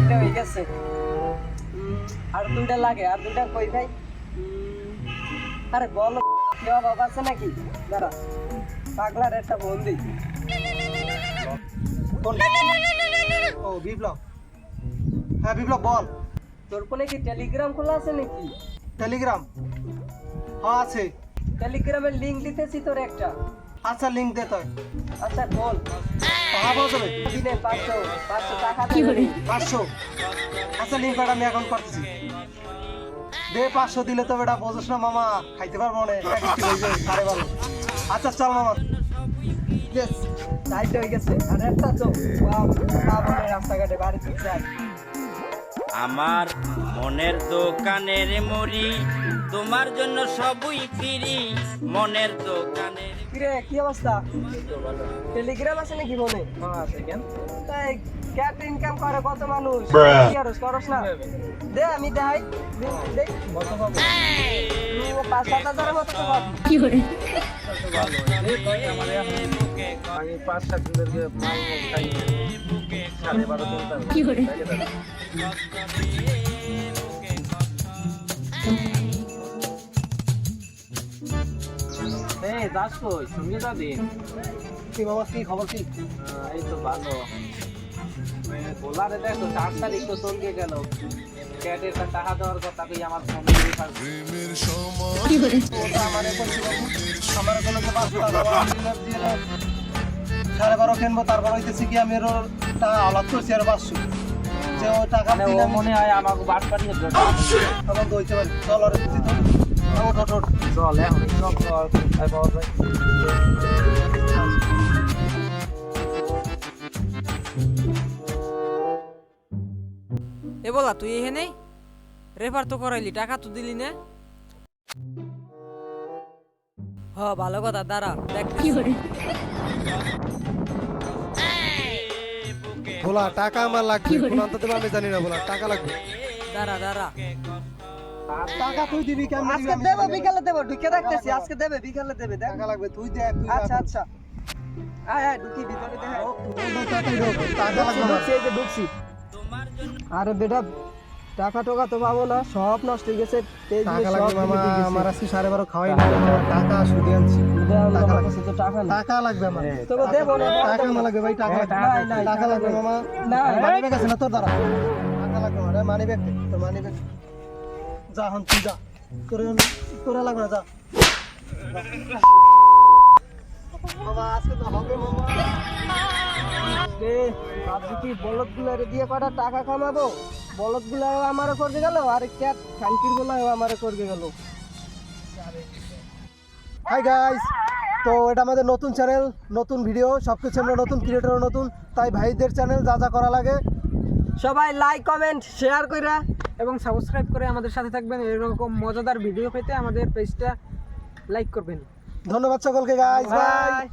তিনটা হয়ে গেছে। আর দুইটা লাগে আর দুইটা কই ভাই? আরে বল কি অভাব আছে নাকি? দাঁড়া পাগলার একটা বন্দি। ও বিপ্লব। হ্যাঁ বিপ্লব বল। তোর ফোনে কি টেলিগ্রাম খোলা আছে নাকি? টেলিগ্রাম? হ্যাঁ আছে। টেলিগ্রামের লিংক দিতেছি তোর একটা। আচ্ছা লিঙ্ক দে তাই আচ্ছা খোল টাকা পাওয়া যাবে দিনে পাঁচশো পাঁচশো টাকা দেবে পাঁচশো। আচ্ছা কটা আমি এখন করতেছি। দে পাঁচশো দিলে তো বেটা বোঝস না মামা। খাইতে পারব না। হয়ে সাড়ে বারো। আচ্ছা চল মামা। ইয়েস লাইট হয়ে গেছে। আর একটা বাপ রাস্তাঘাটে বাড়িতে যাই আমার মনের দোকানের মরি তোমার জন্য সবই ফিরি। মনের দোকানের কিরে কি অবস্থা? টেলিগ্রাম আছে নাকি মনে? তাই ক্যাট ইনকাম করে কত মানুষ? কি আর করস না। দে আমি দেখাই। দে- দে। তুই পাঁচ সাত হাজারের মতো তো পাবি আমি পাঁচ সাত দিন ধরে মাল খাই। সাড়ে বারো দিন তার। এই দাস কই সঙ্গে যাবি কি মামা কি খবর কি? এই তো ভালো। বোলারে দেখো চার তারিখ তো চলকে গেল। ক্যাটের টাকা দেওয়ার কথা কই আমার ফোন আমার এখন আমার কোনো দিলে দিলে সাড়ে বারো কিনবো তারপর হইতেছি কি আমি ওর টাকা আলাদ করছি আর পাঁচশো যে ওই টাকা মানে ও মনে হয় আমাকে বাট পাঠিয়ে দেবে। তখন তো হইতে পারি। চল আর ওঠ ওঠ ওঠ চল এখন চল চল কোথায় পাওয়া যায় এ বলা তুই এখানে? রেফার তো করাইলি টাকা তো দিলি না? হ ভালো কথা দাঁড়া দেখ। বলা? টাকা আমার লাগবে। কোন আনতে দেবে আমি জানি না বলা টাকা লাগবে। দাঁড়া দাঁড়া। টাকা তুই দিবি কেমন আজকে দেবো বিকালে দেবো ঢুকে রাখতেছি। আজকে দেবে বিকালে দেবে দেখ। টাকা লাগবে তুই দেখ আচ্ছা আচ্ছা। আয় আয় ঢুকি ভিতরে দেখ। টাকা লাগবে এই যে ঢুকছি। আরে বেটা টাকা টোকা তো পাবো না সব নষ্ট হয়ে গেছে টাকা লাগবে মামা আমার আজকে সাড়ে বারো খাওয়াই না টাকা শুধু আনছি। টাকা লাগবে। কাছে তো টাকা নেই। টাকা লাগবে আমার। তোকে দেবো না টাকা আমার লাগবে। ভাই টাকা টাকা লাগবে। মামা। না মানি ব্যাগ আছে না তোর দ্বারা? টাকা লাগবে আমার মানি ব্যাগ তোর মানি ব্যাগ যা হন তুই যা। তোর লাগবে না, যা। ভাবছি কি দিয়ে কটা টাকা কামাবো বলদ গুলাও আমারও করবে গেল, আর গুলাও গেল। গাইস তো এটা আমাদের নতুন চ্যানেল নতুন ভিডিও সব কিছু আমরা নতুন ক্রিয়েটর নতুন, তাই ভাইদের চ্যানেল যা যা করা লাগে। সবাই লাইক কমেন্ট শেয়ার কইরা এবং সাবস্ক্রাইব করে আমাদের সাথে থাকবেন। এরকম মজাদার ভিডিও পেতে আমাদের পেজটা লাইক করবেন। ধন্যবাদ সকলকে বাই বাই